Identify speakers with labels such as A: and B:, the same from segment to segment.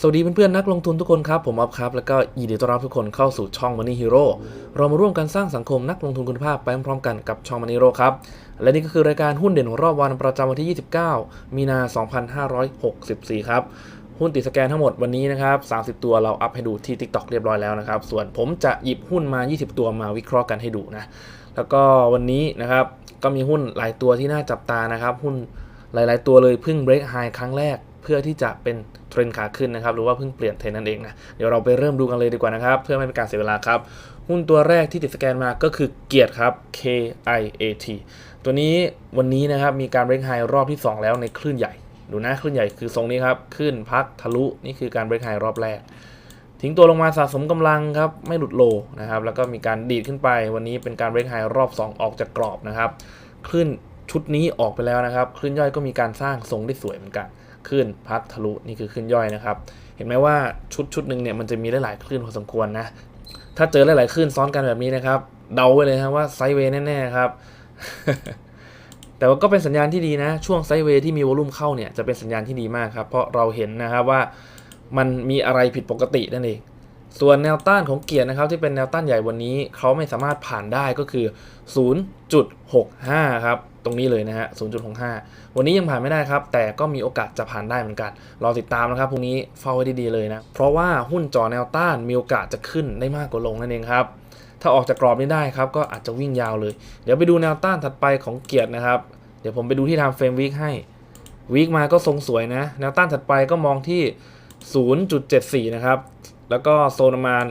A: สวัสดีเพื่อนๆนักลงทุนทุกคนครับ ผมอัพครับ แล้วก็ยินดีต้อนรับทุกคนเข้าสู่ช่อง Money Hero เรามาร่วมกันสร้างสังคมนักลงทุนคุณภาพไปพร้อมๆกันกับช่อง Money Hero ครับ และนี่ก็คือรายการหุ้นเด่นรอบวันประจำวันที่ 29 มีนา 2564 ครับ หุ้นติดสแกนทั้งหมดวันนี้นะครับ 30 ตัวเราอัพให้ดูที่ TikTok เรียบร้อยแล้วนะครับ ส่วนผมจะหยิบหุ้นมา 20 ตัวมาวิเคราะห์กันให้ดูนะแล้วก็วันนี้นะครับก็มีหุ้นหลายตัวที่น่าจับตานะครับหุ้นหลาย ๆ ตัวเลยเพิ่ง break high ครั้งแรก เพื่อที่จะเป็นเทรนขาขึ้นนะครับหรือว่าเพิ่งเปลี่ยนเทรนนั่นเองนะเดี๋ยวเราไปเริ่มดูกันเลยดีกว่านะครับ เพื่อไม่เป็นการเสียเวลาครับ หุ้นตัวแรกที่ติดสแกนมาก็คือเกียรติครับ K I A T ตัวนี้วันนี้นะครับมีการ break high รอบที่ 2 แล้วในคลื่นใหญ่ดูนะคลื่นใหญ่คือทรงนี้ครับขึ้นพักทะลุนี่คือการ break high รอบแรก ทิ้งตัวลงมาสะสมกำลังครับไม่หลุดโลนะครับแล้วก็มีการดีดขึ้นไป วันนี้เป็นการเบรกไฮรอบ 2 ออกจากกรอบนะครับคลื่นชุดนี้ออกไปแล้วนะครับ คลื่นย่อยก็มีการสร้างทรงได้สวยเหมือนกัน คลื่นพักทะลุนี่คือคลื่นย่อยนะครับ เห็นไหมว่าชุดชุดหนึ่งเนี่ยมันจะมีหลายๆคลื่นพอสมควรนะ ถ้าเจอหลายๆคลื่นซ้อนกันแบบนี้นะครับ เดาไว้เลยครับว่าไซด์เวย์แน่ๆครับ แต่ว่าก็เป็นสัญญาณที่ดีนะ ช่วงไซด์เวย์ที่มีวอลุ่มเข้าเนี่ยจะเป็นสัญญาณที่ดีมากครับ เพราะเราเห็นนะครับว่ามันมีอะไรผิดปกตินั่นเองส่วนแนวต้านของเกียร์นะครับที่เป็นแนวต้านใหญ่วันนี้เขาไม่สามารถผ่านได้ก็คือ 0.65 ครับ ตรงนี้เลยนะฮะ 0.65 วันนี้ยังผ่านไม่ได้ครับ แต่ก็มีโอกาสจะผ่านได้เหมือนกัน รอติดตามนะครับ พรุ่งนี้เฝ้าไว้ดีๆเลยนะ เพราะว่าหุ้นจ่อแนวต้านมีโอกาสจะขึ้นได้มากกว่าลงนั่นเองครับ ถ้าออกจากกรอบนี้ได้ครับ ก็อาจจะวิ่งยาวเลย เดี๋ยวไปดูแนวต้านถัดไปของเกียร์นะครับ เดี๋ยวผมไปดูที่ time frame week ให้วีคมาก็ทรงสวยนะ แนวต้านถัดไปก็มองที่ 0.74 นะครับ แล้วก็โซนประมาณ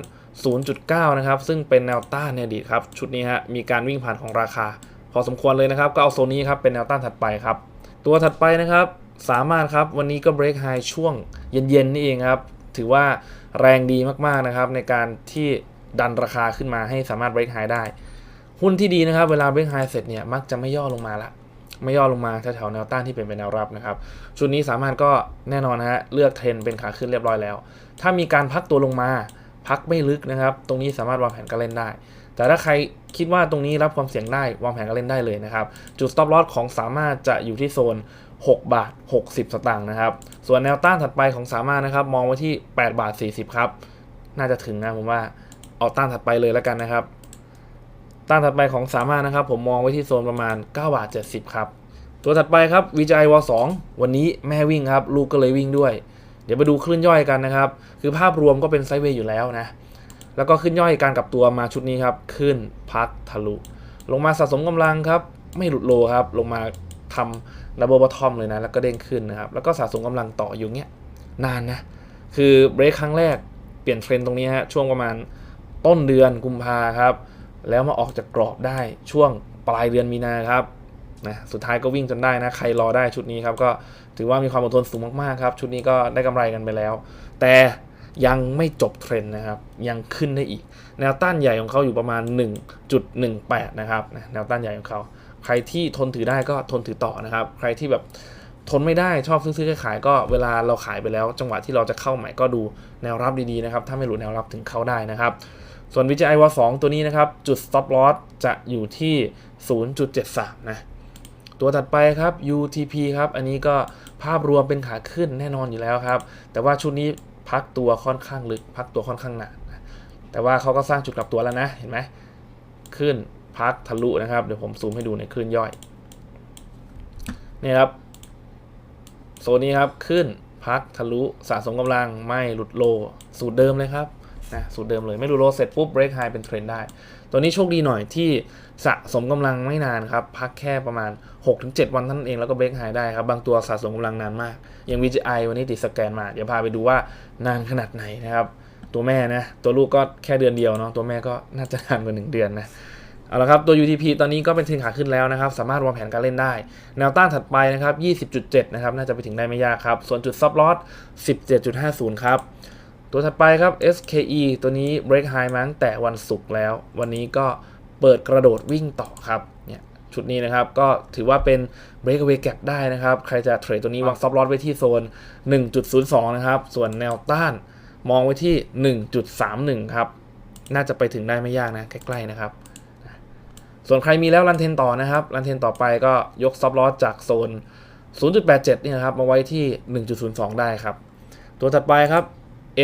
A: 0.9 นะครับ ซึ่งเป็นแนวต้านในอดีตครับ ชุดนี้ฮะ มีการวิ่งผ่านของราคา พอสมควรเลยนะครับ ก็เอาโซนนี้ครับเป็นแนวต้านถัดไปครับ ตัวถัดไปนะครับสามารถครับวันนี้ก็ break high ช่วงเย็นๆนี่เองครับ ถือว่าแรงดีมากๆนะครับ ในการที่ดันราคาขึ้นมาให้สามารถ break high ได้ หุ้นที่ดีนะครับ เวลา break high เสร็จเนี่ยมักจะไม่ย่อลงมาละไม่ย่อลงมาแถวๆแนวต้านที่เป็นเป็นแนวรับนะครับชุดนี้สามารถก็แน่นอนนะฮะเลือกเทรนเป็นขาขึ้นเรียบร้อยแล้ว ถ้ามีการพักตัวลงมา พักไม่ลึกนะครับ ตรงนี้สามารถวางแผนการเล่นได้ แต่ถ้าใครคิดว่าตรงนี้รับความเสี่ยงได้วางแผนการเล่นได้เลยนะครับ จุด stop loss ของสามารถจะอยู่ที่โซน 6 บาท 60 สตางค์นะครับ ส่วนแนวต้านถัดไปของสามารถนะครับ มองไว้ที่ 8 บาท 40 ครับ น่าจะถึงนะผมว่าเอาต้านถัดไปเลยแล้วกันนะครับ ต้านถัดไปของสามารถนะครับ ผมมองไว้ที่โซนประมาณ 9 บาท 70 ครับ ตัวถัดไปครับวิจัยวองวันนี้แม่วิ่งครับ ลูกก็เลยวิ่งด้วย เดี๋ยวไปดูคลื่นย่อยกันนะครับ คือภาพรวมก็เป็นไซด์เวย์อยู่แล้วนะ แล้วก็ขึ้นย่อยการกลับตัวมาชุดนี้ครับ ขึ้นพักทะลุ ลงมาสะสมกำลังครับ ไม่หลุดโลครับ ลงมาทำดับเบิลบอททอมเลยนะ แล้วก็เด้งขึ้นนะครับ แล้วก็สะสมกำลังต่ออยู่เงี้ย นานนะ คือเบรคครั้งแรกเปลี่ยนเทรนด์ตรงนี้ฮะ ช่วงประมาณต้นเดือนกุมภาครับ แล้วมาออกจากกรอบได้ช่วงปลายเดือนมีนาครับนะสุดท้ายก็วิ่งจนได้นะ ใครรอได้ชุดนี้ครับ ก็ถือว่ามีความอดทนสูงมากๆครับ ชุดนี้ก็ได้กำไรกันไปแล้ว แต่ ยังไม่จบเทรนด์นะครับ ยังขึ้นได้อีก แนวต้านใหญ่ของเขาอยู่ประมาณ 1.18 นะครับแนวต้านใหญ่ของเขา ใครที่ทนถือได้ก็ทนถือต่อนะครับ ใครที่แบบทนไม่ได้ชอบซื้อๆขายๆก็เวลาเราขายไปแล้ว จังหวะที่เราจะเข้าใหม่ก็ดูแนวรับดีๆนะครับ ถ้าไม่หลุดแนวรับถึงเข้าได้นะครับ ส่วนวิจัยว2ตัวนี้นะครับ จุด stop loss จะอยู่ที่ 0.73 นะตัวถัดไปครับ UTP ครับ อันนี้ก็ภาพรวมเป็นขาขึ้นแน่นอนอยู่แล้วครับ แต่ว่าชุดนี้ พักตัวค่อนข้างลึก พักตัวค่อนข้างหนานะแต่ว่าเขาก็สร้างจุดกลับตัวแล้วนะ เห็นไหมขึ้นพักทะลุนะครับ เดี๋ยวผมซูมให้ดูในคลื่นย่อย นี่ครับ โซนนี้ครับ ขึ้นพักทะลุสะสมกำลังไม่หลุดโล สูตรเดิมเลยครับนะสูตรเดิมเลยไม่หลุดโลเสร็จปุ๊บ break high เป็นเทรนได้ ตัวนี้โชคดีหน่อยที่สะสมกำลังไม่นานครับ พักแค่ประมาณ 6-7 วันท่านั้นเองแล้วก็ break high ได้ครับ บางตัวสะสมกำลังนานมาก อย่าง VGI วันนี้ติดสแกนมา เดี๋ยวพาไปดูว่านานขนาดไหนนะครับ ตัวแม่นะ ตัวลูกก็แค่เดือนเดียวเนาะตัวแม่ก็น่าจะนานกว่า 1 เดือนนะเอาละครับ ตัว UTP ตอนนี้ก็เป็นเทรนขาขึ้นแล้วนะครับ สามารถวางแผนการเล่นได้ แนวต้านถัดไปนะครับ 20.7 นะครับ น่าจะไปถึงได้ไม่ยากครับ ส่วนจุด stop loss 17.50 ครับ ตัวถัดไปครับ SKE ตัวนี้ break high มาตั้งแต่วันศุกร์แล้ว วันนี้ก็เปิดกระโดดวิ่งต่อครับ ชุดนี้นะครับ ก็ถือว่าเป็น breakaway gap ได้นะครับ ใครจะเทรดตัวนี้วาง stop loss ไว้ที่โซน 1.02 นะครับ ส่วนแนวต้านมองไว้ที่ 1.31 ครับ น่าจะไปถึงได้ไม่ยากนะ ใกล้ๆนะครับ ส่วนใครมีแล้วรันเทนต่อนะครับรันเทนต่อไปก็ยก stop loss จากโซน 0.87 นี่นะครับ มาไว้ที่ 1.02 ได้ครับ ตัวถัดไปครับ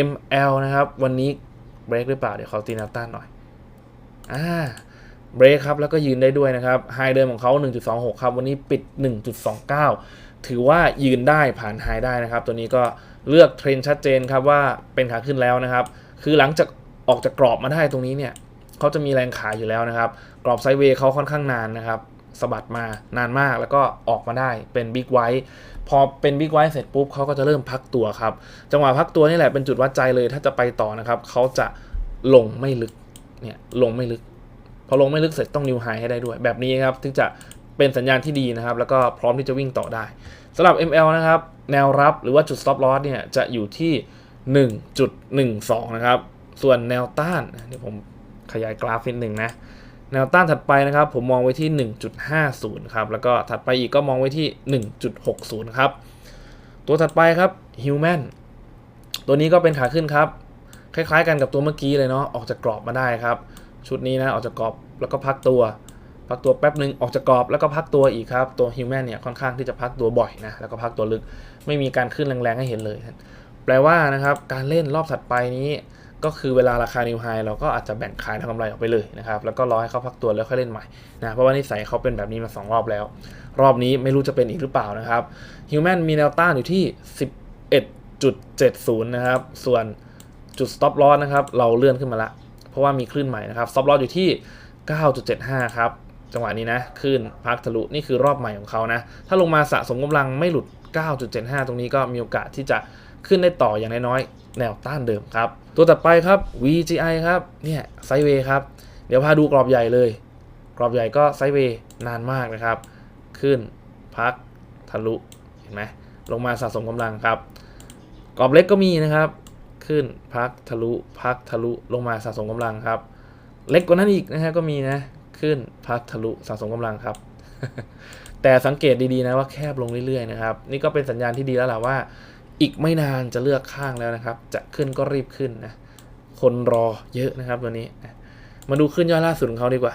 A: ML นะครับ วันนี้เบรกหรือเปล่า เดี๋ยวเขาตีแนวต้านหน่อย อ่า เบรกครับแล้วก็ยืนได้ด้วยนะครับไฮเดิมของเขา 1.26 ครับวันนี้ปิด 1.29 ถือว่ายืนได้ผ่านไฮได้นะครับ ตัวนี้ก็เลือกเทรนชัดเจนครับว่าเป็นขาขึ้นแล้วนะครับ คือหลังจากออกจากกรอบมาได้ตรงนี้เนี่ยเขาจะมีแรงขายอยู่แล้วนะครับ กรอบไซด์เวย์เขาค่อนข้างนานนะครับสะบัดมานานมากแล้วก็ออกมาได้เป็นบิ๊กไวท์พอเป็นบิ๊กไวท์เสร็จปุ๊บเขาก็จะเริ่มพักตัวครับ จังหวะพักตัวนี่แหละเป็นจุดวัดใจเลย ถ้าจะไปต่อนะครับเขาจะลงไม่ลึกเนี่ยลงไม่ลึก พอลงไม่ลึกเสร็จต้องนิวไฮให้ได้ด้วย แบบนี้ครับถึงจะเป็นสัญญาณที่ดีนะครับ แล้วก็พร้อมที่จะวิ่งต่อได้สำหรับ ML นะครับ แนวรับหรือว่าจุด stop loss เนี่ยจะอยู่ที่ 1.12 นะครับ ส่วนแนวต้านเดี๋ยวผมขยายกราฟนิดหนึ่งนะ แนวต้านถัดไปนะครับ ผมมองไว้ที่ 1.50 ครับ แล้วก็ถัดไปอีกก็มองไว้ที่ 1.60 ครับ ตัวถัดไปครับ Human ตัวนี้ก็เป็นขาขึ้นครับ คล้ายๆกันกับตัวเมื่อกี้เลยเนาะออกจากกรอบมาได้ครับ ชุดนี้นะออกจากกรอบแล้วก็พักตัวพักตัวแป๊บหนึ่งออกจากกรอบแล้วก็พักตัวอีกครับ ตัว Human เนี่ยค่อนข้างที่จะพักตัวบ่อยนะแล้วก็พักตัวลึกไม่มีการขึ้นแรงๆให้เห็นเลย แปลว่านะครับการเล่นรอบถัดไปนี้ก็คือเวลาราคานิวไฮเราก็อาจจะแบ่งขายทำกำไรออกไปเลยนะครับ แล้วก็รอให้เขาพักตัวแล้วค่อยเล่นใหม่นะเพราะว่านิสัยเขาเป็นแบบนี้มา 2 รอบแล้ว รอบนี้ไม่รู้จะเป็นอีกหรือเปล่านะครับฮิวแมนมีแนวต้านอยู่ที่ 11.70 นะครับ ส่วนจุด stop loss นะครับ เราเลื่อนขึ้นมาละ เพราะว่ามีคลื่นใหม่นะครับ stop loss อยู่ที่ 9.75 ครับ จังหวะนี้นะคลื่นพักทะลุนี่คือรอบใหม่ของเขานะ ถ้าลงมาสะสมกำลังไม่หลุด 9.75 ตรงนี้ก็มีโอกาสที่จะขึ้นได้ต่ออย่างน้อยๆแนวต้านเดิมครับ ตัวต่อไปครับ VGI ครับเนี่ยไซเวย์ครับ เดี๋ยวพาดูกรอบใหญ่เลย กรอบใหญ่ก็ไซเวย์นานมากนะครับ ขึ้นพักทะลุเห็นไหมลงมาสะสมกำลังครับ กรอบเล็กก็มีนะครับ ขึ้นพักทะลุพักทะลุลงมาสะสมกำลังครับ เล็กกว่านั้นอีกนะฮะก็มีนะขึ้นพักทะลุสะสมกำลังครับ แต่สังเกตดีๆนะว่าแคบลงเรื่อยๆนะครับ นี่ก็เป็นสัญญาณที่ดีแล้วแหละว่า อีกไม่นานจะเลือกข้างแล้วนะครับ จะขึ้นก็รีบขึ้นนะคนรอเยอะนะครับตัวนี้ มาดูขึ้นย่อยล่าสุดของเขาดีกว่า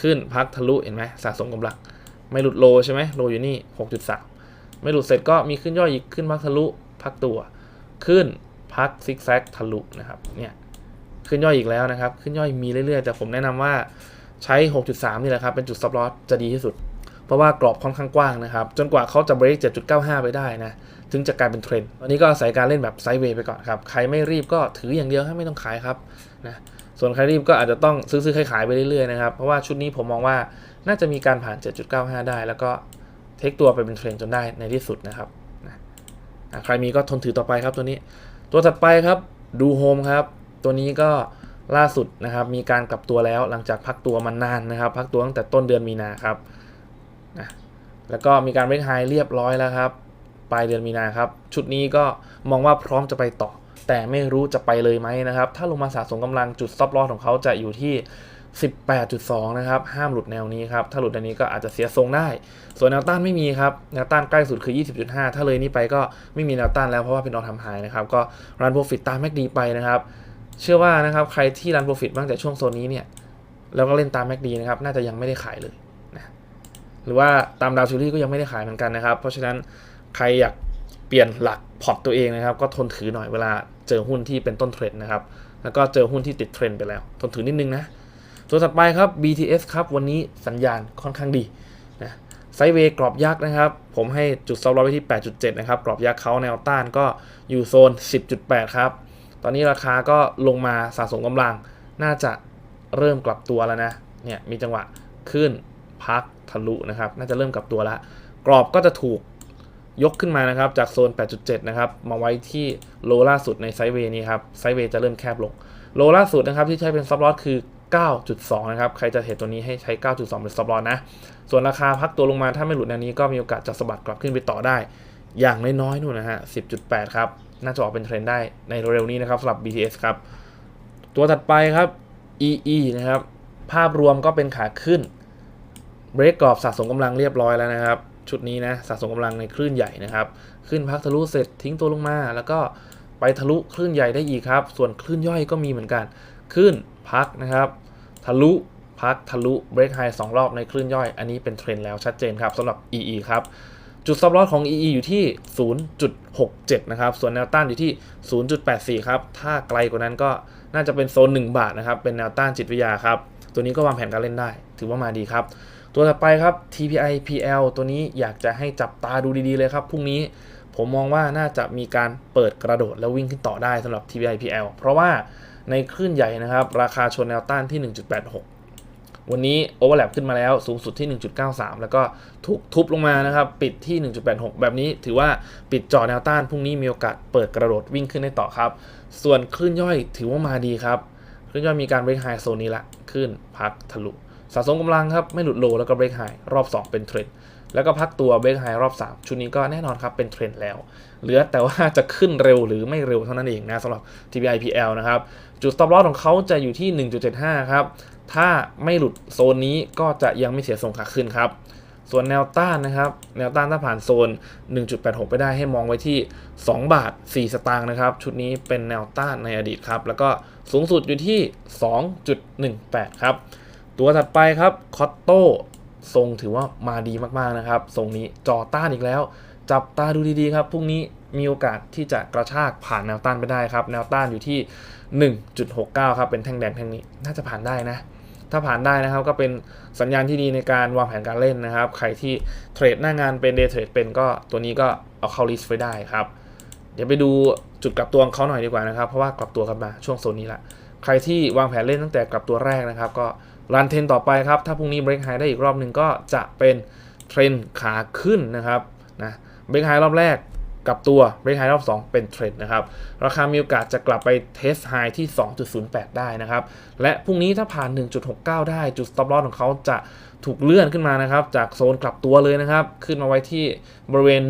A: ขึ้นพักทะลุเห็นไหมสะสมกำลัง ไม่หลุดโลใช่ไหมโลอยู่นี่ 6.3 ไม่หลุดเสร็จก็มีขึ้นย่อยอีกขึ้นพักทะลุพักตัว ขึ้น พักซิกแซกทะลุนะครับเนี่ยขึ้นย่อยอีกแล้วนะครับ ขึ้นย่อยมีเรื่อยๆ แต่ผมแนะนำว่าใช้ 6.3 นี่แหละครับ เป็นจุดซับลอสจะดีที่สุด เพราะว่ากรอบค่อนข้างกว้างนะครับ จนกว่าเขาจะเบรก7.95 ไปได้นะ ถึงจะกลายเป็นเทรนด์วันนี้ก็อาศัยการเล่นแบบไซด์เวย์ไปก่อนครับ ใครไม่รีบก็ถืออย่างเดียวให้ไม่ต้องขายครับนะส่วนใครรีบก็อาจจะต้องซื้อๆขายๆไปเรื่อยๆนะครับ เพราะว่าชุดนี้ผมมองว่าน่าจะมีการผ่าน 7.95 ได้ แล้วก็เทคตัวไปเป็นเทรนด์จนได้ในที่สุดนะครับนะอะใครมีก็ทนถือต่อไปครับตัวนี้ ตัวถัดไปครับดูโฮมครับ ตัวนี้ก็ล่าสุดนะครับ มีการกลับตัวแล้วหลังจากพักตัวมานานนะครับ พักตัวตั้งแต่ต้นเดือนมีนาครับนะแล้วก็มีการเบรกไฮเรียบร้อยแล้วครับปลายเดือนมีนาครับ ชุดนี้ก็มองว่าพร้อมจะไปต่อ แต่ไม่รู้จะไปเลยไหมนะครับ ถ้าลงมาสะสมกำลังจุดซับลอสของเขาจะอยู่ที่ 18.2 นะครับ ห้ามหลุดแนวนี้ครับ ถ้าหลุดอันนี้ก็อาจจะเสียทรงได้ ส่วนแนวต้านไม่มีครับ แนวต้านใกล้สุดคือ 20.5 ถ้าเลยนี้ไปก็ไม่มีแนวต้านแล้วเพราะว่าเป็นออทำไฮนะครับ ก็รันโปรฟิตตามแม็กดีไปนะครับ เชื่อว่านะครับใครที่รันโปรฟิตบ้างแต่ช่วงโซนนี้เนี่ย แล้วก็เล่นตามแม็กดีนะครับ น่าจะยังไม่ได้ขายเลยนะหรือว่าตามดาวชูรี่ก็ยังไม่ได้ขายเหมือนกันนะครับ เพราะฉะนั้นใครอยากเปลี่ยนหลักพอร์ตตัวเองนะครับ ก็ทนถือหน่อยเวลาเจอหุ้นที่เป็นต้นเทรนด์นะครับ แล้วก็เจอหุ้นที่ติดเทรนด์ไปแล้ว ทนถือนิดนึงนะ ตัวถัดไปครับ BTS ครับ วันนี้สัญญาณค่อนข้างดีนะไซเวย์กรอบยักษ์นะครับ ผมให้จุดซับลอไว้ที่ 8.7 นะครับ กรอบยักษ์เขาแนวต้านก็อยู่โซน 10.8 ครับ ตอนนี้ราคาก็ลงมาสะสมกำลัง น่าจะเริ่มกลับตัวแล้วนะ เนี่ยมีจังหวะขึ้นพักทะลุนะครับ น่าจะเริ่มกลับตัวแล้วกรอบก็จะถูกยกขึ้นมานะครับ จากโซน 8.7 นะครับ มาไว้ที่โลล่าสุดในไซเวย์นี้ครับ ไซเวย์จะเริ่มแคบลง โลล่าสุดนะครับที่ใช้เป็นซับลอสคือ 9.2 นะครับ ใครจะเห็นตัวนี้ให้ใช้ 9.2 เป็นซับลอสนะ ส่วนราคาพักตัวลงมาถ้าไม่หลุดแนวนี้ก็มีโอกาสจะสะบัดกลับขึ้นไปต่อได้ อย่างน้อยๆนู่นนะฮะ 10.8 ครับ น่าจะออกเป็นเทรนด์ได้ในเร็วๆนี้นะครับสำหรับ BTS ครับ ตัวถัดไปครับ EE นะครับ ภาพรวมก็เป็นขาขึ้น เบรกกรอบสะสมกำลังเรียบร้อยแล้วนะครับ ชุดนี้นะสะสมกำลังในคลื่นใหญ่นะครับ ขึ้นพักทะลุเสร็จทิ้งตัวลงมา แล้วก็ไปทะลุคลื่นใหญ่ได้อีกครับ ส่วนคลื่นย่อยก็มีเหมือนกัน ขึ้นพักนะครับ ทะลุพักทะลุเบรกไฮสองรอบในคลื่นย่อย อันนี้เป็นเทรนแล้วชัดเจนครับสำหรับ EE ครับจุดจุด stop loss ของ EE อยู่ที่ 0.67 นะครับ ส่วนแนวต้านอยู่ที่ 0.84 ครับ ถ้าไกลกว่านั้นก็น่าจะเป็นโซน 1 บาทนะครับ เป็นแนวต้านจิตวิทยาครับ ตัวนี้ก็วางแผนการเล่นได้ ถือว่ามาดีครับ ตัวถัดไปครับ TPI PL ตัวนี้อยากจะให้จับตาดูดีๆเลยครับ พรุ่งนี้ผมมองว่าน่าจะมีการเปิดกระโดดแล้ววิ่งขึ้นต่อได้สำหรับ TPI PL เพราะว่า ในคลื่นใหญ่นะครับ ราคาชนแนวต้านที่ 1.86 วันนี้โอเวอร์แลปขึ้นมาแล้วสูงสุดที่ 1.93 แล้วก็ถูกทุบลงมานะครับ ปิดที่ 1.86 แบบนี้ถือว่าปิดจ่อแนวต้านพรุ่งนี้มีโอกาสเปิดกระโดดวิ่งขึ้นได้ต่อครับ ส่วนคลื่นย่อยถือว่ามาดีครับคลื่นย่อยมีการเบรกไฮโซนนี้ละขึ้นพักทะลุสะสมกำลังครับไม่หลุดโลแล้วก็เบรกไฮรอบ 2 เป็นเทรด แล้วก็พักตัวเบรกไฮรอบ 3 ชุดนี้ก็แน่นอนครับเป็นเทรนด์แล้ว เหลือแต่ว่าจะขึ้นเร็วหรือไม่เร็วเท่านั้นเองนะสำหรับ TPIPL นะครับ จุด stop loss ของเขาจะอยู่ที่ 1.75 ครับ ถ้าไม่หลุดโซนนี้ก็จะยังไม่เสียทรงขาขึ้นครับ ส่วนแนวต้านนะครับ แนวต้านถ้าผ่านโซน 1.86 ไปได้ให้มองไว้ที่ 2 บาท 4 สตางค์นะครับ ชุดนี้เป็นแนวต้านในอดีตครับ แล้วก็สูงสุดอยู่ที่ 2.18 ครับ ตัวถัดไปครับคอตโต้ ทรงถือว่ามาดีมากๆนะครับทรงนี้จอต้านอีกแล้ว จับตาดูดีๆครับพรุ่งนี้มีโอกาสที่จะกระชากผ่านแนวต้านไปได้ครับ แนวต้านอยู่ที่ 1.69 ครับ เป็นแท่งแดงแท่งนี้น่าจะผ่านได้นะ ถ้าผ่านได้นะครับก็เป็นสัญญาณที่ดีในการวางแผนการเล่นนะครับ ใครที่เทรดหน้างานเป็นเดย์เทรดเป็นก็ตัวนี้ก็เอาเข้าลิสต์ไว้ได้ครับ เดี๋ยวไปดูจุดกลับตัวของเขาหน่อยดีกว่านะครับ เพราะว่ากลับตัวกันมาช่วงโซนนี้ละ ใครที่วางแผนเล่นตั้งแต่กลับตัวแรกนะครับ ก็ รันเทรนต่อไปครับ ถ้าพรุ่งนี้เบรกไฮได้อีกรอบหนึ่งก็จะเป็นเทรนขาขึ้นนะครับนะเบรกไฮรอบแรกกับตัวเบรกไฮรอบ 2 เป็นเทรนนะครับ ราคามีโอกาสจะกลับไปเทสไฮที่ 2.08 ได้นะครับ และพรุ่งนี้ถ้าผ่าน 1.69 ได้จุด stop loss ของเขาจะถูกเลื่อนขึ้นมานะครับ จากโซนกลับตัวเลยนะครับ ขึ้นมาไว้ที่บริเวณ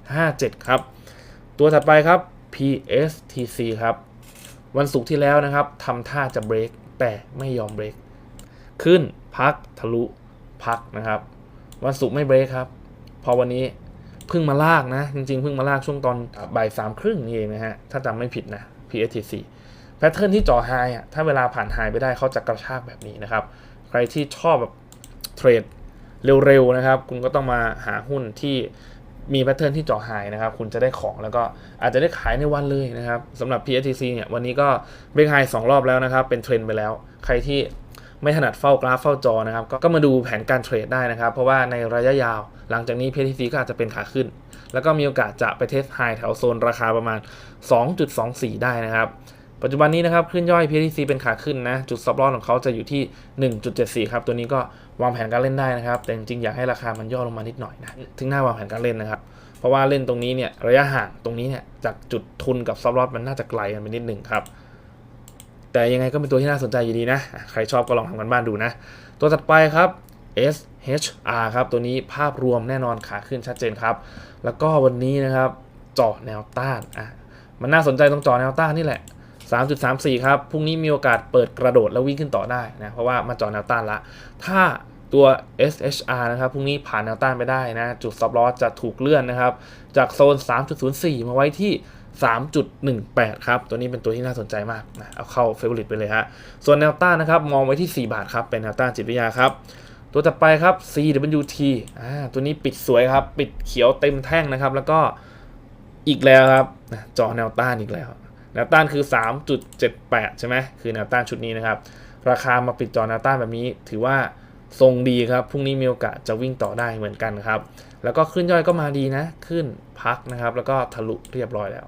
A: 1.57 ครับ ตัวถัดไปครับ PSTC ครับ วันศุกร์ที่แล้วนะครับทำท่าจะเบรกแต่ไม่ยอมเบรก ขึ้นพักทะลุพักนะครับ วันศุกร์ไม่เบรกครับ พอวันนี้เพิ่งมาลากนะ จริงๆเพิ่งมาลากช่วงตอนบ่ายสามครึ่งนี่เองนะฮะ ถ้าจำไม่ผิดนะ PSTC แพทเทิร์นที่จ่อไฮอะถ้าเวลาผ่านไฮไปได้เขาจะกระชากแบบนี้นะครับ ใครที่ชอบแบบเทรดเร็วๆนะครับ คุณก็ต้องมาหาหุ้นที่มีแพทเทิร์นที่จ่อไฮนะครับ คุณจะได้ของแล้วก็อาจจะได้ขายในวันเลยนะครับสำหรับ PSTC เนี่ยวันนี้ก็เบรกไฮสองรอบแล้วนะครับ เป็นเทรนด์ไปแล้ว ใครที่ ไม่ถนัดเฝ้ากราฟเฝ้าจอนะครับก็ก็มาดูแผนการเทรดได้นะครับ เพราะว่าในระยะยาว หลังจากนี้ PTC ก็อาจจะเป็นขาขึ้น แล้วก็มีโอกาสจะไปเทสไฮแถวโซนราคาประมาณ 2.24 ได้นะครับ ปัจจุบันนี้นะครับคลื่นย่อย PTC เป็นขาขึ้นนะ จุด stop loss ของเขาจะอยู่ที่ 1.74 ครับ ตัวนี้ก็วางแผนการเล่นได้นะครับ แต่จริงๆอยากให้ราคามันย่อลงมานิดหน่อยนะถึงหน้าวางแผนการเล่นนะครับเพราะว่าเล่นตรงนี้เนี่ยระยะห่างตรงนี้เนี่ยจากจุดทุนกับ stop loss มันน่าจะไกลกันไปนิดหนึ่งครับ แต่ยังไงก็เป็นตัวที่น่าสนใจอยู่ดีนะ ใครชอบก็ลองทำกันบ้านดูนะ ตัวถัดไปครับ SHR ครับ ตัวนี้ภาพรวมแน่นอนขาขึ้นชัดเจนครับ แล้วก็วันนี้นะครับจาะแนวต้านอะมันน่าสนใจตรงจาะแนวต้านนี่แหละ 3.34 ครับ พรุ่งนี้มีโอกาสเปิดกระโดดแล้ววิ่งขึ้นต่อได้นะ เพราะว่ามาจาะแนวต้านละ ถ้าตัว SHR นะครับ พรุ่งนี้ผ่านแนวต้านไปได้นะ จุด stop loss จะถูกเลื่อนนะครับ จากโซน 3.04 มาไว้ที่ 3.18 ครับ ตัวนี้เป็นตัวที่น่าสนใจมากนะเอาเข้าเฟเวอริตไปเลยฮะ ส่วนแนวต้านนะครับ มองไว้ที่ 4 บาทครับ เป็นแนวต้านจิตวิทยาครับ ตัวต่อไปครับ CWT อ่าตัวนี้ปิดสวยครับ ปิดเขียวเต็มแท่งนะครับ แล้วก็อีกแล้วครับจอแนวต้านอีกแล้ว แนวต้านคือ 3.78 ใช่ไหมคือแนวต้านชุดนี้นะครับ ราคามาปิดจอแนวต้านแบบนี้ ถือว่าทรงดีครับ พรุ่งนี้มีโอกาสจะวิ่งต่อได้เหมือนกันครับ แล้วก็ขึ้นย่อยก็มาดีนะ ขึ้นพักนะครับ แล้วก็ทะลุเรียบร้อยแล้ว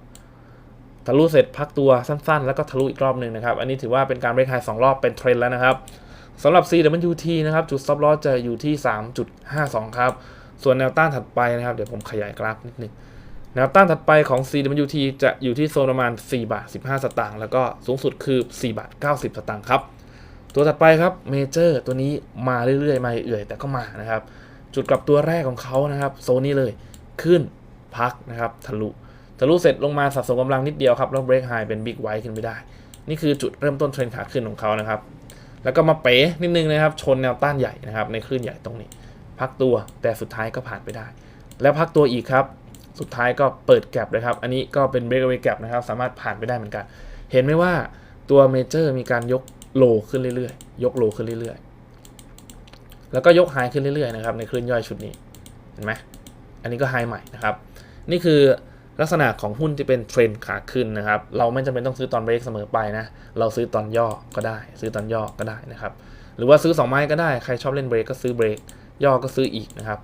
A: ทะลุเสร็จพักตัวสั้นๆ แล้วก็ทะลุอีกรอบหนึ่งนะครับ อันนี้ถือว่าเป็นการเบรกไฮสองรอบเป็นเทรนแล้วนะครับสำหรับ CWT นะครับ จุด stop loss จะอยู่ที่ 3.52 ครับ ส่วนแนวต้านถัดไปนะครับ เดี๋ยวผมขยายกราฟนิดนึงแนวต้านถัดไปของ CWT จะอยู่ที่โซนประมาณ 4 บาท 15 สตางค์แล้วก็สูงสุดคือ 4 บาท 90 สตางค์ครับ ตัวถัดไปครับเมเจอร์ตัวนี้มาเรื่อยๆ มาเอื่อยแต่ก็มานะครับ จุดกลับตัวแรกของเขานะครับ โซนนี้เลยขึ้นพักนะครับทะลุ ทะลุเสร็จลงมาสะสมกำลังนิดเดียวครับ แล้วเบรกไฮเป็นบิ๊กไวท์ขึ้นไปได้ นี่คือจุดเริ่มต้นเทรนขาขึ้นของเขานะครับ แล้วก็มาเป๋นิดนึงนะครับ ชนแนวต้านใหญ่นะครับ ในคลื่นใหญ่ตรงนี้ พักตัวแต่สุดท้ายก็ผ่านไปได้ แล้วพักตัวอีกครับ สุดท้ายก็เปิดแกลบเลยครับ อันนี้ก็เป็นเบรกเวแกลบนะครับ สามารถผ่านไปได้เหมือนกัน เห็นไหมว่าตัวเมเจอร์มีการยกโลขึ้นเรื่อยๆ ยกโลขึ้นเรื่อยๆ แล้วก็ยกไฮขึ้นเรื่อยๆนะครับในคลื่นย่อยชุดนี้ เห็นไหมอันนี้ก็ไฮใหม่นะครับ นี่คือ ลักษณะของหุ้นที่เป็นเทรนด์ขาขึ้นนะครับ เราไม่จำเป็นต้องซื้อตอนเบรกเสมอไปนะ เราซื้อตอนย่อก็ได้ ซื้อตอนย่อก็ได้นะครับ หรือว่าซื้อ 2 ไม้ก็ได้ ใครชอบเล่นเบรกก็ซื้อเบรก ย่อก็ซื้ออีกนะครับ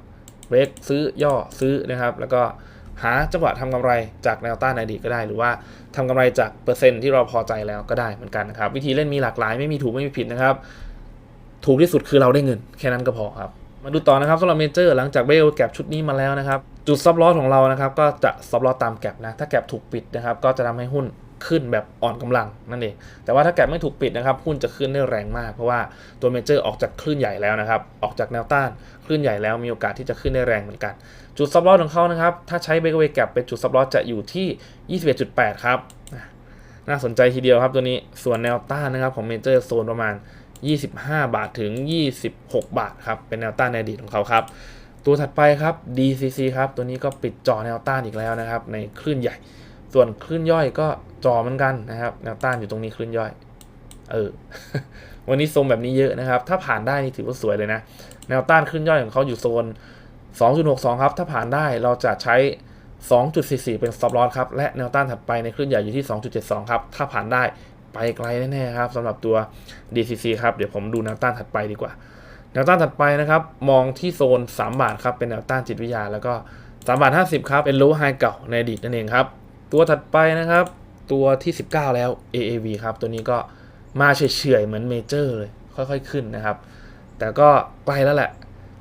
A: เบรกซื้อย่อซื้อนะครับ แล้วก็หาจังหวะทำกำไรจากแนวต้านในอดีตก็ได้ หรือว่าทำกำไรจากเปอร์เซ็นต์ที่เราพอใจแล้วก็ได้เหมือนกันนะครับ วิธีเล่นมีหลากหลายไม่มีถูกไม่มีผิดนะครับ ถูกที่สุดคือเราได้เงิน แค่นั้นก็พอครับ มาดูต่อนะครับสำหรับเมเจอร์หลังจากเบลแกปชุดนี้มาแล้วนะครับ จุดซับลอสของเรานะครับ ก็จะซับลอสตามแกปนะ ถ้าแกปถูกปิดนะครับ ก็จะทำให้หุ้นขึ้นแบบอ่อนกำลังนั่นเอง แต่ว่าถ้าแกปไม่ถูกปิดนะครับ หุ้นจะขึ้นได้แรงมาก เพราะว่าตัวเมเจอร์ออกจากคลื่นใหญ่แล้วนะครับ ออกจากแนวต้านคลื่นใหญ่แล้วมีโอกาสที่จะขึ้นได้แรงเหมือนกัน จุดซับลอสของเขานะครับ ถ้าใช้เบรกเวแกปเป็นจุดซับลอสจะอยู่ที่ 21.8 ครับ น่าสนใจทีเดียวครับตัวนี้ ส่วนแนวต้านนะครับของเมเจอร์โซนประมาณ 25 บาทถึง 26 บาทครับ เป็นแนวต้านในอดีตของเขาครับ ตัวถัดไปครับ DCC ครับ ตัวนี้ก็ปิดจอแนวต้านอีกแล้วนะครับ ในคลื่นใหญ่ ส่วนคลื่นย่อยก็จอเหมือนกันนะครับ แนวต้านอยู่ตรงนี้คลื่นย่อย เออ วันนี้ทรงแบบนี้เยอะนะครับ ถ้าผ่านได้นี่ถือว่าสวยเลยนะ แนวต้านคลื่นย่อยของเขาอยู่โซน 2.62 ครับ ถ้าผ่านได้เราจะใช้ 2.44 เป็น stop loss ครับ และแนวต้านถัดไปในคลื่นใหญ่อยู่ที่ 2.72 ครับ ถ้าผ่านได้ ไปไกลแน่ๆครับสำหรับตัว DCC ครับเดี๋ยวผมดูแนวต้านถัดไปดีกว่า แนวต้านถัดไปนะครับ มองที่โซน 3 บาทครับเป็นแนวต้านจิตวิทยา แล้วก็3บาท50 ครับ เป็น low high เก่าในอดีตนั่นเองครับ ตัวถัดไปนะครับ ตัวที่ 19 แล้ว AAV ครับ ตัวนี้ก็มาเฉยๆเหมือนเมเจอร์เลย ค่อยๆ ขึ้นนะครับ แต่ก็ใกลแล้วแหละ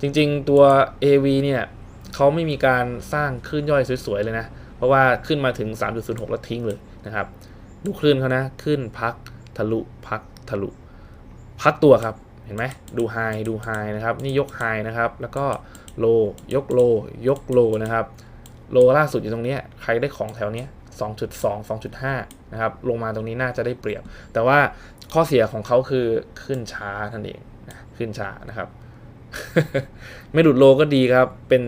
A: จริงๆตัว AV เนี่ยเขาไม่มีการสร้างคลื่นย่อยสวยๆเลยนะ เพราะว่าขึ้นมาถึง 3.06 แล้วทิ้งเลยนะครับ ดูคลื่นเขานะขึ้นพักทะลุพักทะลุ พักตัวครับเห็นไหมดูไฮดูไฮนะครับ นี่ยกไฮนะครับ แล้วก็โลยกโลยกโลนะครับ โลล่าสุดอยู่ตรงนี้ใครได้ของแถวเนี้ย2.2 2.5 นะครับ ลงมาตรงนี้น่าจะได้เปรียบ แต่ว่าข้อเสียของเขาคือขึ้นช้านั่นเองนะขึ้นช้านะครับ ไม่หลุดโลก็ดีครับ เป็น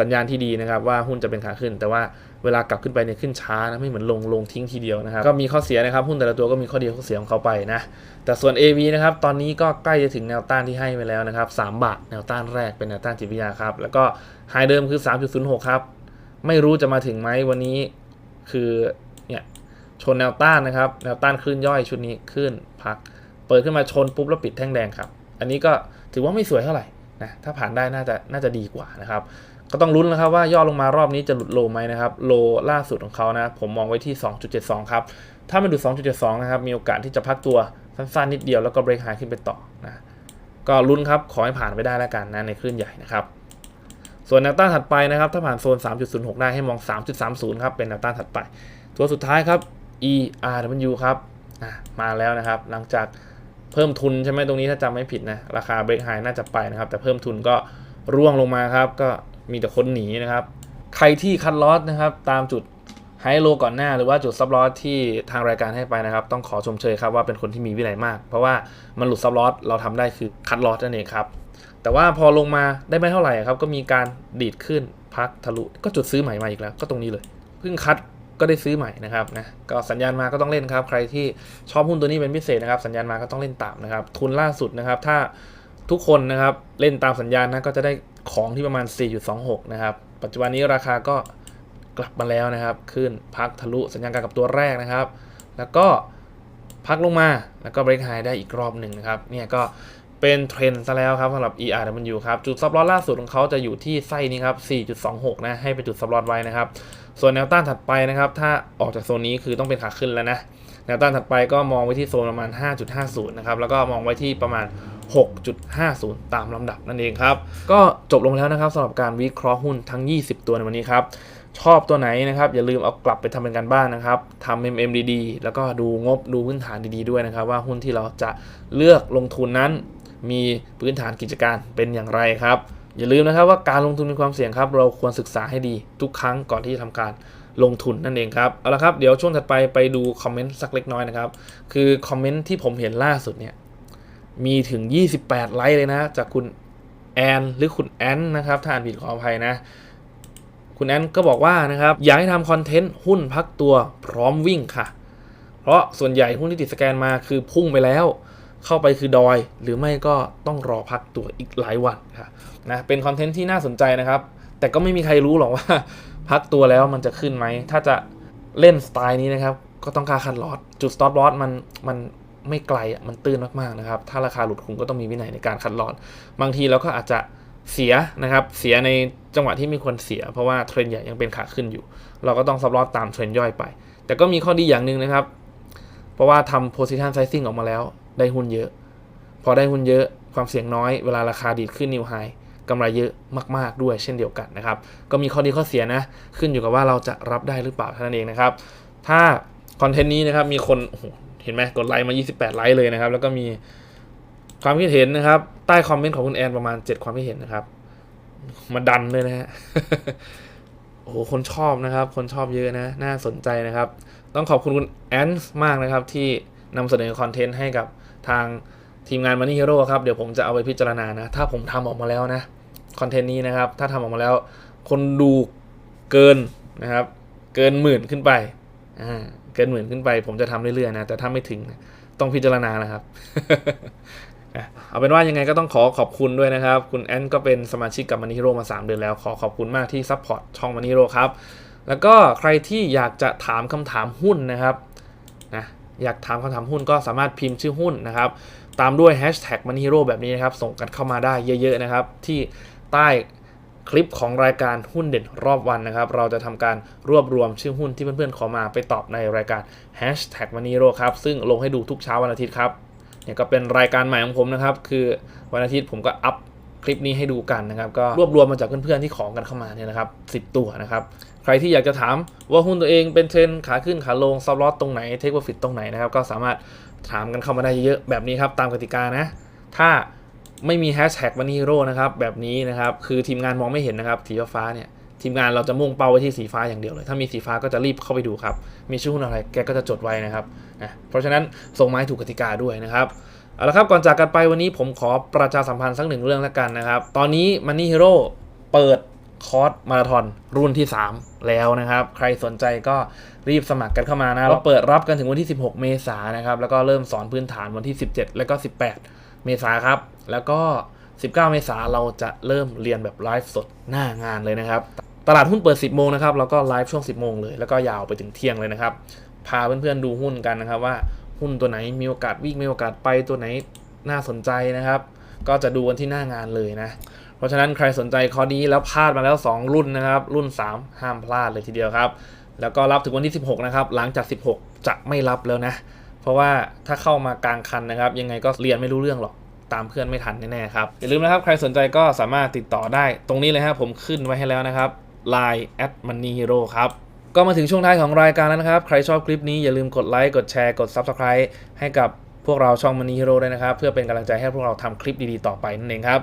A: สัญญาณที่ดีนะครับ ว่าหุ้นจะเป็นขาขึ้น แต่ว่า เวลากลับขึ้นไปเนี่ยขึ้นช้านะไม่เหมือนลงลงทิ้งทีเดียวนะครับก็มีข้อเสียนะครับหุ้นแต่ละตัวก็มีข้อดีข้อเสียของเขาไปนะแต่ส่วน AV นะครับตอนนี้ก็ใกล้จะถึงแนวต้านที่ให้ไปแล้วนะครับ3บาทแนวต้านแรกเป็นแนวต้านจิตวิทยาครับแล้วก็ไฮเดิมคือ 3.06 ครับ ไม่รู้จะมาถึงไหมวันนี้คือเนี่ยชนแนวต้านนะครับแนวต้านคลื่นย่อยชุดนี้ขึ้นพัก เปิดขึ้นมาชนปุ๊บแล้วปิดแท่งแดงครับ อันนี้ก็ถือว่าไม่สวยเท่าไหร่ นะถ้าผ่านได้น่าจะน่าจะดีกว่านะครับก็ต้องลุ้นนะครับว่าย่อลงมารอบนี้จะหลุดโลไหมนะครับโลล่าสุดของเขานะผมมองไว้ที่ 2.72 ครับ ถ้ามันดู 2.72 นะครับ มีโอกาสที่จะพักตัวสั้นๆนิดเดียวแล้วก็เบรกไฮขึ้นไปต่อนะก็ลุ้นครับ ขอให้ผ่านไปได้แล้วกันนะในคลื่นใหญ่นะครับส่วนแนวต้านถัดไปนะครับ ถ้าผ่านโซน 3.06 ได้ให้มอง 3.30 ครับเป็นแนวต้านถัดไป ตัวสุดท้ายครับ ERW ครับมาแล้วนะครับ หลังจาก เพิ่มทุนใช่ไหมตรงนี้ถ้าจำไม่ผิดนะ ราคาเบรกไฮน่าจะไปนะครับ แต่เพิ่มทุนก็ร่วงลงมาครับ ก็มีแต่คนหนีนะครับ ใครที่คัดลอสนะครับ ตามจุดไฮโลก่อนหน้าหรือว่าจุดซับลอสที่ทางรายการให้ไปนะครับ ต้องขอชมเชยครับว่าเป็นคนที่มีวินัยมาก เพราะว่ามันหลุดซับลอสเราทำได้คือคัดลอสนั่นเองครับแต่ว่าพอลงมาได้ไม่เท่าไหร่ครับ ก็มีการดีดขึ้นพักทะลุก็จุดซื้อใหม่มาอีกแล้ว ก็ตรงนี้เลยเพิ่งคัด ก็ได้ซื้อใหม่นะครับนะก็สัญญาณมาก็ต้องเล่นครับ ใครที่ชอบหุ้นตัวนี้เป็นพิเศษนะครับ สัญญาณมาก็ต้องเล่นตามนะครับ ทุนล่าสุดนะครับ ถ้าทุกคนนะครับเล่นตามสัญญาณนะก็จะได้ของที่ประมาณ 4.26 นะครับ ปัจจุบันนี้ราคาก็กลับมาแล้วนะครับ ขึ้นพักทะลุสัญญาณการกับตัวแรกนะครับ แล้วก็พักลงมาแล้วก็เบรกไฮได้อีกรอบหนึ่งนะครับ เนี่ยก็เป็นเทรนด์ซะแล้วครับสำหรับ ERW ครับ จุดซับลอสล่าสุดของเขาจะอยู่ที่ไส้นี้ครับ 4.26 นะ ให้เป็นจุดซับลอสไว้นะครับ ส่วนแนวต้านถัดไปนะครับ ถ้าออกจากโซนนี้คือต้องเป็นขาขึ้นแล้วนะ แนวต้านถัดไปก็มองไว้ที่โซนประมาณ 5.50 นะครับ แล้วก็มองไว้ที่ประมาณ 6.50 ตามลำดับนั่นเองครับ ก็จบลงแล้วนะครับสำหรับการวิเคราะห์หุ้นทั้ง 20 ตัวในวันนี้ครับ ชอบตัวไหนนะครับ อย่าลืมเอากลับไปทำเป็นการบ้านนะครับทำ MM ดีๆแล้วก็ดูงบดูพื้นฐานดีๆด้วยนะครับ ว่าหุ้นที่เราจะเลือกลงทุนนั้น มีพื้นฐานกิจการเป็นอย่างไรครับ อย่าลืมนะครับว่าการลงทุนมีความเสี่ยงครับ เราควรศึกษาให้ดีทุกครั้งก่อนที่จะทำการลงทุนนั่นเองครับ เอาละครับเดี๋ยวช่วงถัดไปไปดูคอมเมนต์สักเล็กน้อยนะครับ คือคอมเมนต์ที่ผมเห็นล่าสุดเนี่ยมีถึง 28 ไลค์เลยนะ จากคุณแอนหรือคุณแอนนะครับถ้าอ่านผิดขออภัยนะ คุณแอนก็บอกว่านะครับอยากให้ทำคอนเทนต์หุ้นพักตัวพร้อมวิ่งค่ะ เพราะส่วนใหญ่หุ้นที่ติดสแกนมาคือพุ่งไปแล้ว เข้าไปคือดอย หรือไม่ก็ต้องรอพักตัวอีกหลายวันครับนะเป็นคอนเทนต์ที่น่าสนใจนะครับ แต่ก็ไม่มีใครรู้หรอกว่า พักตัวแล้วมันจะขึ้นไหม ถ้าจะเล่นสไตล์นี้นะครับ ก็ต้องการคันลอสจุดสต็อปลอสมันมันไม่ไกลอะมันตื้นมากๆนะครับ ถ้าราคาหลุดคุณก็ต้องมีวินัยในการคัดลอสบางทีเราก็อาจจะเสียนะครับ เสียในจังหวะที่ไมีควรเสีย เพราะว่าเทรนใหญ่ยังเป็นขาขึ้นอยู่ เราก็ต้องซับลอสตามเทรนย่อยไป แต่ก็มีข้อดีอย่างหนึ่งนะครับ เพราะว่าทำ position sizing ออกมาแล้ว ได้หุ้นเยอะ พอได้หุ้นเยอะความเสี่ยงน้อยเวลาราคาดีดขึ้นนิวไฮกำไรเยอะมาก ๆ ด้วยเช่นเดียวกันนะครับ ก็มีข้อดีข้อเสียนะ ขึ้นอยู่กับว่าเราจะรับได้หรือเปล่าเท่านั้นเองนะครับ ถ้าคอนเทนต์นี้นะครับมีคนเห็นไหมกดไลค์มา 28 ไลค์เลยนะครับ แล้วก็มีความคิดเห็นนะครับ ใต้คอมเมนต์ของคุณแอนประมาณ 7 ความคิดเห็นนะครับ มาดันเลยนะฮะโอ้โหคนชอบนะครับ คนชอบเยอะนะ น่าสนใจนะครับ ต้องขอบคุณคุณแอนมากนะครับที่นำเสนอคอนเทนต์ให้กับ ทางทีมงาน Money Hero ครับ เดี๋ยวผมจะเอาไปพิจารณานะ ถ้าผมทำออกมาแล้วนะ คอนเทนต์นี้นะครับ ถ้าทำออกมาแล้ว คนดูเกินนะครับ เกินหมื่นขึ้นไปอ่าเกินหมื่นขึ้นไป ผมจะทำเรื่อยๆนะ แต่ถ้าไม่ถึงต้องพิจารณานะครับเอาเป็นว่ายังไงก็ต้องขอขอบคุณด้วยนะครับ คุณแอนก็เป็นสมาชิกกับ Money Hero มา 3 เดือนแล้ว ขอขอบคุณมากที่ซัพพอร์ตช่อง Money Hero ครับ แล้วก็ใครที่อยากจะถามคำถามหุ้นนะครับ อยากถามคำถามหุ้นก็สามารถพิมพ์ชื่อหุ้นนะครับ ตามด้วย Hashtag Money Hero แบบนี้นะครับ ส่งกันเข้ามาได้เยอะๆนะครับ ที่ใต้คลิปของรายการหุ้นเด่นรอบวันนะครับ เราจะทำการรวบรวมชื่อหุ้นที่เพื่อนๆขอมาไปตอบในรายการ Hashtag Money Hero ครับซึ่งลงให้ดูทุกเช้าวันอาทิตย์ครับเนี่ยก็เป็นรายการใหม่ของผมนะครับ คือวันอาทิตย์ผมก็อัพคลิปนี้ให้ดูกันนะครับ ก็รวบรวมมาจากเพื่อนๆที่ของกันเข้ามาเนี่ยนะครับ 10 ตัวนะครับ ใครที่อยากจะถามว่าหุ้นตัวเองเป็นเทรนขาขึ้นขาลงซับลอตตรงไหนเทคโปรฟิตตรงไหนนะครับ ก็สามารถถามกันเข้ามาได้เยอะแบบนี้ครับ ตามกติกานะ ถ้าไม่มีแฮชแท็กวันนี้ฮีโร่นะครับ แบบนี้นะครับ คือทีมงานมองไม่เห็นนะครับสีฟ้าเนี่ย ทีมงานเราจะมุ่งเป้าไว้ที่สีฟ้าอย่างเดียวเลย ถ้ามีสีฟ้าก็จะรีบเข้าไปดูครับ มีชื่อหุ้นอะไรแกก็จะจดไว้นะครับนะเพราะฉะนั้นส่งไม้ถูกกติกาด้วยนะครับเอาละครับก่อนจากกันไปวันนี้ผมขอประชาสัมพันธ์สักหนึ่งเรื่องแล้วกันนะครับ ตอนนี้ Money Hero เปิด คอร์สมาราธอนรุ่นที่ 3 แล้วนะครับ ใครสนใจก็รีบสมัครกันเข้ามานะเราเปิดรับกันถึงวันที่ 16 เมษายนนะครับ แล้วก็เริ่มสอนพื้นฐานวันที่ 17 แล้วก็ 18 เมษายนครับ แล้วก็ 19 เมษายนเราจะเริ่มเรียนแบบไลฟ์สดหน้างานเลยนะครับ ตลาดหุ้นเปิด 10 โมงนะครับแล้วก็ไลฟ์ช่วง 10 โมงเลย แล้วก็ยาวไปถึงเที่ยงเลยนะครับ พาเพื่อนๆดูหุ้นกันนะครับว่าหุ้นตัวไหนมีโอกาสวิ่งมีโอกาสไปตัวไหนน่าสนใจนะครับ ก็จะดูกันที่หน้างานเลยนะเพ ราะฉะนั้นใครสนใจคอร์สนี้แล้วพลาดมาแล้ว 2 รุ่นนะครับ รุ่น 3 ห้ามพลาดเลยทีเดียวครับ แล้วก็รับถึงวันที่ 16 นะครับ หลังจาก 16 จะไม่รับแล้วนะ เพราะว่าถ้าเข้ามากลางคันนะครับ ยังไงก็เรียนไม่รู้เรื่องหรอกตามเพื่อนไม่ทันแน่ๆครับ อย่าลืมนะครับ ใครสนใจก็สามารถติดต่อได้ ตรงนี้เลยครับผมขึ้นไว้ให้แล้วนะครับ Line at money hero ครับก็มาถึงช่วงท้ายของรายการแล้วนะครับ ใครชอบคลิปนี้อย่าลืมกดไลค์กดแชร์กด Subscribe ให้กับ พวกเราช่อง Money Hero ด้วยนะครับ เพื่อเป็นกำลังใจให้พวกเราทำคลิปดีๆต่อไปนั่นเองครับ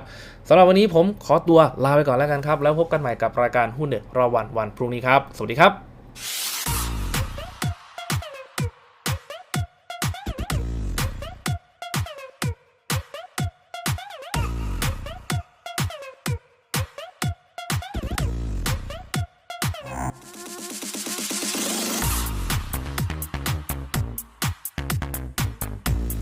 A: สำหรับวันนี้ผมขอตัวลาไปก่อนแล้วกันครับ แล้วพบกันใหม่กับรายการหุ้นเด็ดรอบวันวันพรุ่งนี้ครับ สวัสดีครับ